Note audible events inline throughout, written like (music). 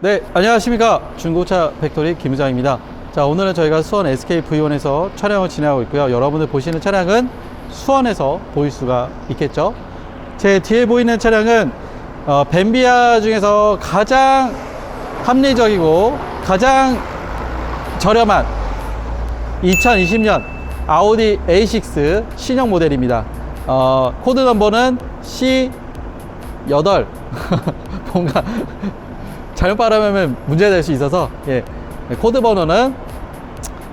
네, 안녕하십니까. 중고차 팩토리 김우장입니다. 자, 오늘은 저희가 수원 SK V1에서 촬영을 진행하고 있고요. 여러분들 보시는 차량은 수원에서 보일 수가 있겠죠. 제 뒤에 보이는 차량은 어, 벤비아 중에서 가장 합리적이고 가장 저렴한 2020년 아우디 A6 신형 모델입니다. 어, 코드 넘버는 C8. (laughs) 뭔가 잘못 발음하면 문제가 될 수 있어서 예. 코드 번호는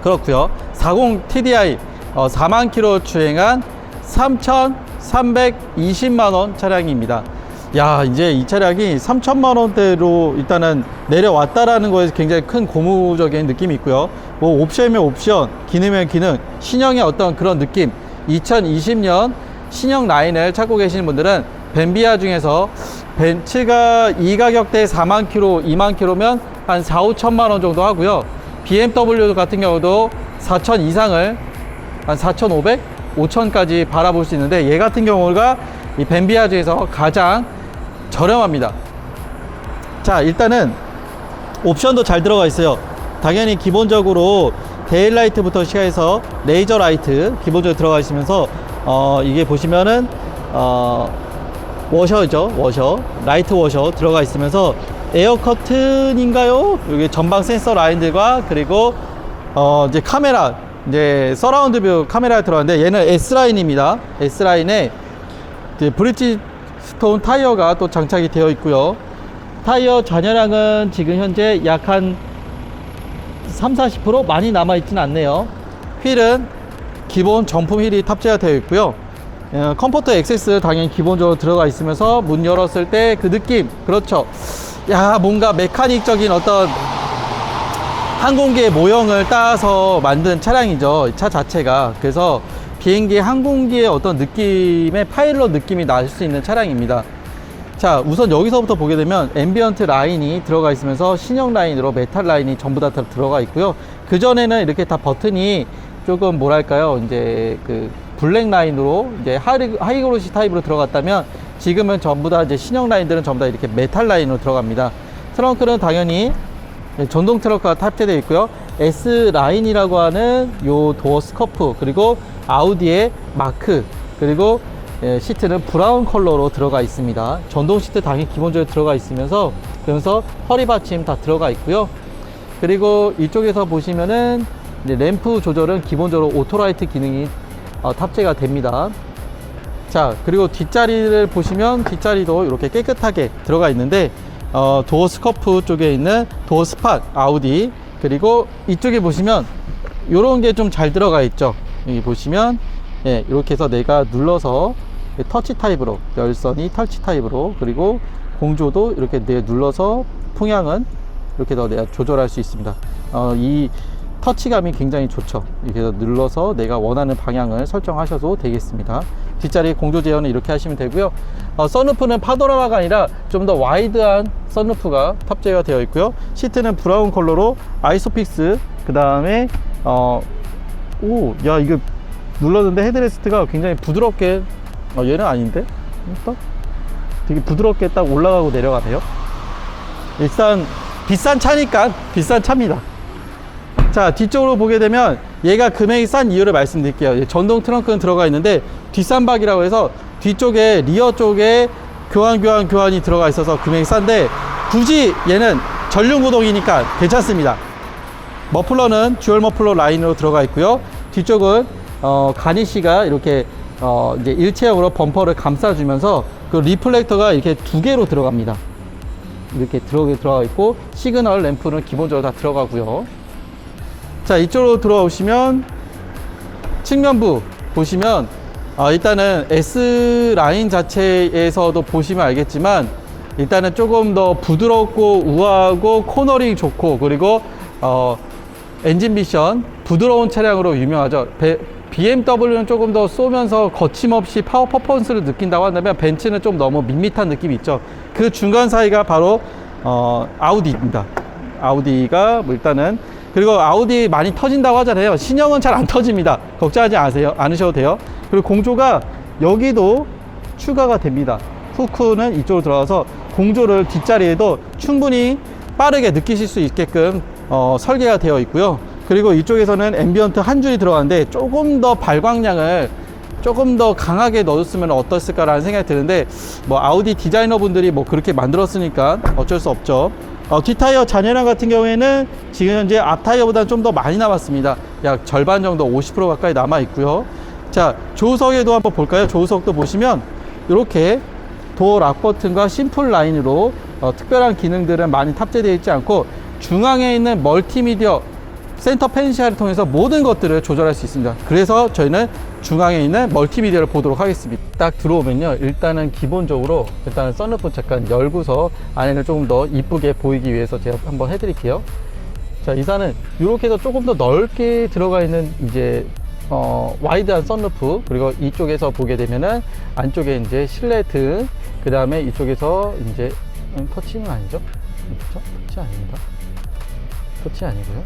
그렇고요. 40 TDI 어, 4만 킬로 주행한 3,320만 원 차량입니다. 야, 이제 이 차량이 3천만 원대로 일단은 내려왔다라는 거에서 굉장히 큰 고무적인 느낌이 있고요. 뭐 옵션이면 옵션, 기능이면 기능, 신형의 어떤 그런 느낌. 2020년 신형 라인을 찾고 계시는 분들은 벤비아 중에서 벤츠가 이 가격대 4만 킬로, 2만 킬로면 한 4, 5천만 원 정도 하고요. BMW 같은 경우도 4천 이상을 한 4,500, 5천까지 바라볼 수 있는데 얘 같은 경우가 이 벤비아 중에서 가장 저렴합니다. 자, 일단은 옵션도 잘 들어가 있어요. 당연히 기본적으로 데일라이트부터 시작해서 레이저 라이트 기본적으로 들어가 있으면서 어, 이게 보시면은 어, 워셔죠 워셔 라이트 워셔 들어가 있으면서 에어 커튼인가요? 여기 전방 센서 라인들과 그리고 어 이제 카메라 이제 서라운드 뷰 카메라가 들어가는데 얘는 S 라인입니다. S 라인에 이제 브리티스톤 타이어가 또 장착이 되어 있고요. 타이어 잔여량은 지금 현재 약 한 3, 40% 많이 남아 있지는 않네요. 휠은 기본 정품 휠이 탑재가 되어 있고요. 어, 컴포트 액세스 당연히 기본적으로 들어가 있으면서 문 열었을 때 그 느낌. 그렇죠. 야 뭔가 메카닉적인 어떤 항공기의 모형을 따서 만든 차량이죠. 차 자체가. 그래서 비행기 항공기의 어떤 느낌의 파일럿 느낌이 날 수 있는 차량입니다. 자 우선 여기서부터 보게 되면 앰비언트 라인이 들어가 있으면서 신형 라인으로 메탈 라인이 전부 다 들어가 있고요. 그 전에는 이렇게 다 버튼이 조금 뭐랄까요? 이제 그 블랙 라인으로 이제 하이, 하이그로시 타입으로 들어갔다면 지금은 전부 다 이제 신형 라인들은 전부 다 이렇게 메탈 라인으로 들어갑니다. 트렁크는 당연히 전동 트렁크가 탑재되어 있고요. S 라인이라고 하는 요 도어 스커프 그리고 아우디의 마크 그리고 예, 시트는 브라운 컬러로 들어가 있습니다. 전동 시트 당연히 기본적으로 들어가 있으면서 그러면서 허리 받침 다 들어가 있고요. 그리고 이쪽에서 보시면은 램프 조절은 기본적으로 오토라이트 기능이 어, 탑재가 됩니다. 자, 그리고 뒷자리를 보시면 뒷자리도 이렇게 깨끗하게 들어가 있는데 어, 도어 스커프 쪽에 있는 도어 스팟 아우디 그리고 이쪽에 보시면 이런 게 좀 잘 들어가 있죠. 여기 보시면 예, 이렇게 해서 내가 눌러서 터치 타입으로 열선이 터치 타입으로 그리고 공조도 이렇게 내 눌러서 풍향은 이렇게 더 내가 조절할 수 있습니다. 어, 이 터치감이 굉장히 좋죠. 이렇게 해서 눌러서 내가 원하는 방향을 설정하셔도 되겠습니다. 뒷자리 공조 제어는 이렇게 하시면 되고요. 어, 선루프는 파노라마가 아니라 좀 더 와이드한 선루프가 탑재가 되어 있고요. 시트는 브라운 컬러로 아이소픽스 그 다음에 어, 오, 야 이거 눌렀는데 헤드레스트가 굉장히 부드럽게 어, 얘는 아닌데? 딱 되게 부드럽게 딱 올라가고 내려가네요. 일단 비싼 차니까 비싼 차입니다. 자 뒤쪽으로 보게 되면 얘가 금액이 싼 이유를 말씀드릴게요. 예, 전동 트렁크는 들어가 있는데 뒷산박이라고 해서 뒤쪽에 리어 쪽에 교환 교환 교환이 들어가 있어서 금액이 싼데 굳이 얘는 전륜 구동이니까 괜찮습니다. 머플러는 듀얼 머플러 라인으로 들어가 있고요. 뒤쪽은 어, 가니쉬가 이렇게 어, 이제 일체형으로 범퍼를 감싸주면서 그 리플렉터가 이렇게 두 개로 들어갑니다. 이렇게 들어 들어가 있고 시그널 램프는 기본적으로 다 들어가고요 자 이쪽으로 들어오시면 측면부 보시면 어, 일단은 S 라인 자체에서도 보시면 알겠지만 일단은 조금 더 부드럽고 우아하고 코너링 좋고 그리고 어, 엔진 미션 부드러운 차량으로 유명하죠. 배- BMW는 조금 더 쏘면서 거침없이 파워 퍼포먼스를 느낀다고 한다면 벤츠는 좀 너무 밋밋한 느낌이 있죠. 그 중간 사이가 바로 어, 아우디입니다. 아우디가 뭐 일단은 그리고 아우디 많이 터진다고 하잖아요. 신형은 잘 안 터집니다. 걱정하지 않으세요. 않으셔도 돼요. 그리고 공조가 여기도 추가가 됩니다. 후크는 이쪽으로 들어가서 공조를 뒷자리에도 충분히 빠르게 느끼실 수 있게끔 어, 설계가 되어 있고요. 그리고 이쪽에서는 앰비언트 한 줄이 들어가는데 조금 더 발광량을 조금 더 강하게 넣었으면 어땠을까라는 생각이 드는데 뭐 아우디 디자이너 분들이 뭐 그렇게 만들었으니까 어쩔 수 없죠. 어, 뒷타이어 잔여량 같은 경우에는 지금 현재 앞타이어보다 좀 더 많이 남았습니다. 약 절반 정도 50% 가까이 남아 있고요. 자, 조수석에도 한번 볼까요? 조수석도 보시면 이렇게 도어 락 버튼과 심플 라인으로 어, 특별한 기능들은 많이 탑재되어 있지 않고 중앙에 있는 멀티미디어 센터 펜시아를 통해서 모든 것들을 조절할 수 있습니다. 그래서 저희는 중앙에 있는 멀티미디어를 보도록 하겠습니다. 딱 들어오면요. 일단은 기본적으로 일단은 썬루프 잠깐 열고서 안에를 조금 더 이쁘게 보이기 위해서 제가 한번 해드릴게요. 자, 이사는 이렇게 해서 조금 더 넓게 들어가 있는 이제 어, 와이드한 썬루프 그리고 이쪽에서 보게 되면은 안쪽에 이제 실내 등 그 다음에 이쪽에서 이제 음, 터치는 아니죠? 그렇죠? 터치 아닙니다. 터치 아니고요.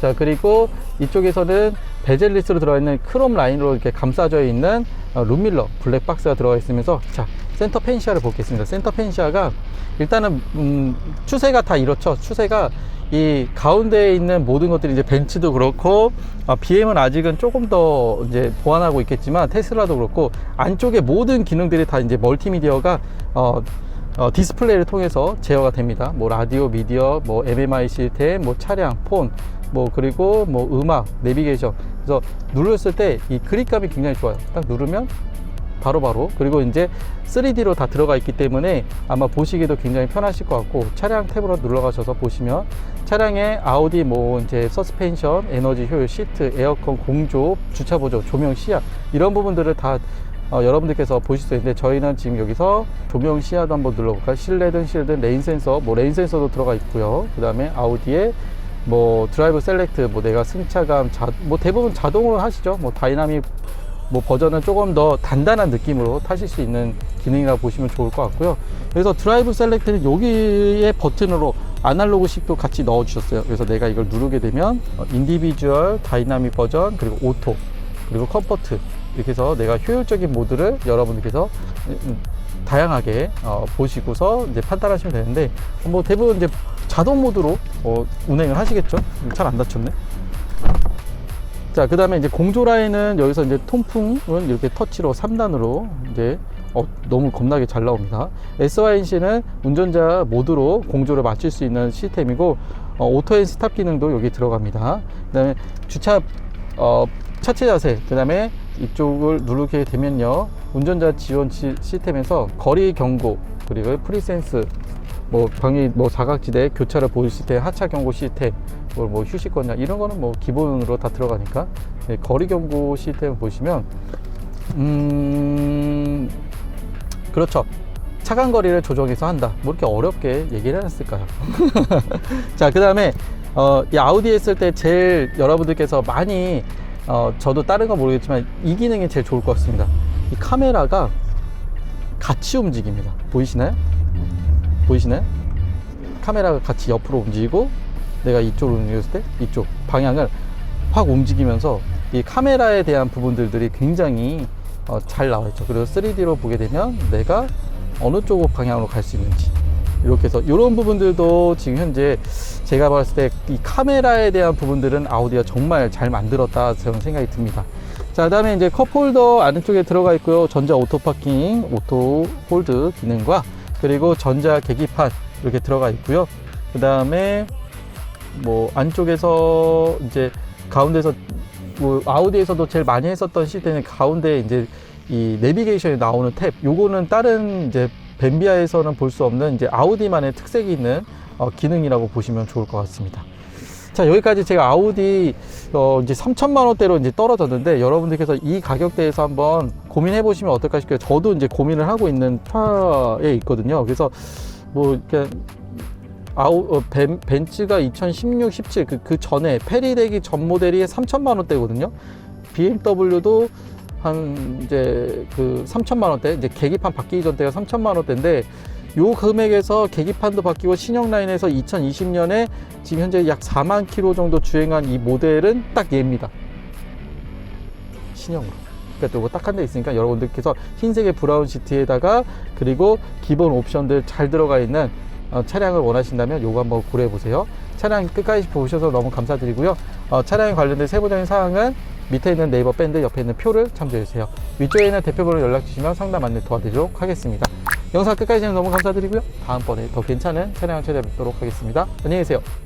자 그리고 이쪽에서는 베젤리스로 들어가 있는 크롬 라인으로 이렇게 감싸져 있는 어, 룸밀러 블랙 박스가 들어가 있으면서 자 센터 펜시아를 보겠습니다. 센터 펜시아가 일단은 음, 추세가 다 이렇죠. 추세가 이 가운데에 있는 모든 것들이 이제 벤츠도 그렇고 아, BM은 아직은 조금 더 이제 보완하고 있겠지만 테슬라도 그렇고 안쪽에 모든 기능들이 다 이제 멀티미디어가 어, 어, 디스플레이를 통해서 제어가 됩니다. 뭐 라디오, 미디어, 뭐 MMI 시스템, 뭐 차량, 폰, 뭐 그리고 뭐 음악, 내비게이션. 그래서 눌렀을 때 이 그립감이 굉장히 좋아요. 딱 누르면 바로 바로 그리고 이제 3D로 다 들어가 있기 때문에 아마 보시기도 굉장히 편하실 것 같고 차량 탭으로 눌러가셔서 보시면 차량의 아우디 뭐 이제 서스펜션, 에너지 효율, 시트, 에어컨 공조, 주차 보조, 조명 시야 이런 부분들을 다 어, 여러분들께서 보실 수 있는데 저희는 지금 여기서 조명 시야도 한번 눌러볼까요? 실내든 실내든 레인 센서, 뭐 레인 센서도 들어가 있고요. 그 다음에 아우디에 뭐 드라이브 셀렉트, 뭐 내가 승차감, 자, 뭐 대부분 자동으로 하시죠. 뭐 다이나믹 뭐 버전은 조금 더 단단한 느낌으로 타실 수 있는 기능이라고 보시면 좋을 것 같고요. 그래서 드라이브 셀렉트는 여기에 버튼으로 아날로그식도 같이 넣어 주셨어요. 그래서 내가 이걸 누르게 되면 어, 인디비주얼, 다이나믹 버전, 그리고 오토, 그리고 컴포트 이렇게 해서 내가 효율적인 모드를 여러분들께서 음, 다양하게 어, 보시고서 이제 판단하시면 되는데 어, 뭐 대부분 이제 자동 모드로 어, 운행을 하시겠죠. 잘 안 다쳤네. 자, 그 다음에 이제 공조 라인은 여기서 이제 통풍은 이렇게 터치로 3단으로 이제 어, 너무 겁나게 잘 나옵니다. SYNC는 운전자 모드로 공조를 맞출 수 있는 시스템이고, 어, 오토 앤 스탑 기능도 여기 들어갑니다. 그 다음에 주차, 어, 차체 자세, 그 다음에 이쪽을 누르게 되면요. 운전자 지원 시, 시스템에서 거리 경고, 그리고 프리센스, 뭐 방이 뭐 사각지대 교차를 보일 시스템, 하차 경고 시스템, 뭐, 뭐 휴식 권장 이런 거는 뭐 기본으로 다 들어가니까 네, 거리 경고 시스템 보시면 음 그렇죠. 차간 거리를 조정해서 한다. 뭐 이렇게 어렵게 얘기를 해놨을까요? (laughs) 자, 그 다음에 어, 이 아우디 했을 때 제일 여러분들께서 많이 어, 저도 다른 건 모르겠지만 이 기능이 제일 좋을 것 같습니다. 이 카메라가 같이 움직입니다. 보이시나요? 보이시나요? 카메라가 같이 옆으로 움직이고 내가 이쪽으로 움직였을 때 이쪽 방향을 확 움직이면서 이 카메라에 대한 부분들이 굉장히 어, 잘 나와 있죠. 그리고 3D로 보게 되면 내가 어느 쪽 방향으로 갈 수 있는지 이렇게 해서 이런 부분들도 지금 현재 제가 봤을 때 이 카메라에 대한 부분들은 아우디가 정말 잘 만들었다 저는 생각이 듭니다. 자, 그다음에 이제 컵홀더 안쪽에 들어가 있고요. 전자 오토 파킹, 오토 홀드 기능과 그리고 전자 계기판 이렇게 들어가 있고요. 그 다음에 뭐 안쪽에서 이제 가운데서 뭐 아우디에서도 제일 많이 했었던 시스템은 가운데 이제 이 내비게이션에 나오는 탭 요거는 다른 이제 벤비아에서는 볼 수 없는 이제 아우디만의 특색이 있는 어, 기능이라고 보시면 좋을 것 같습니다. 자 여기까지 제가 아우디 어, 이제 3천만 원대로 이제 떨어졌는데 여러분들께서 이 가격대에서 한번 고민해 보시면 어떨까 싶어요. 저도 이제 고민을 하고 있는 차에 있거든요. 그래서 뭐 이렇게 아우 어, 벤, 벤츠가 2016, 17 그 그 전에 페리되기 전 모델이 3천만 원대거든요. BMW도 한 이제 그 3천만 원대 이제 계기판 바뀌기 전 때가 3천만 원대인데 요 금액에서 계기판도 바뀌고 신형 라인에서 2020년에 지금 현재 약 4만 킬로 정도 주행한 이 모델은 딱 얘입니다. 신형으로. 그러니까 또 이거 딱한 대 있으니까 여러분들께서 흰색의 브라운 시트에다가 그리고 기본 옵션들 잘 들어가 있는 어, 차량을 원하신다면 요거 한번 고려해 보세요. 차량 끝까지 보셔서 너무 감사드리고요. 어, 차량에 관련된 세부적인 사항은 밑에 있는 네이버 밴드 옆에 있는 표를 참조해 주세요. 위쪽에 있는 대표번호 연락 주시면 상담 안내 도와드리도록 하겠습니다. 영상 끝까지 너무 감사드리고요. 다음번에 더 괜찮은 차량을 찾아뵙도록 하겠습니다. 안녕히 계세요.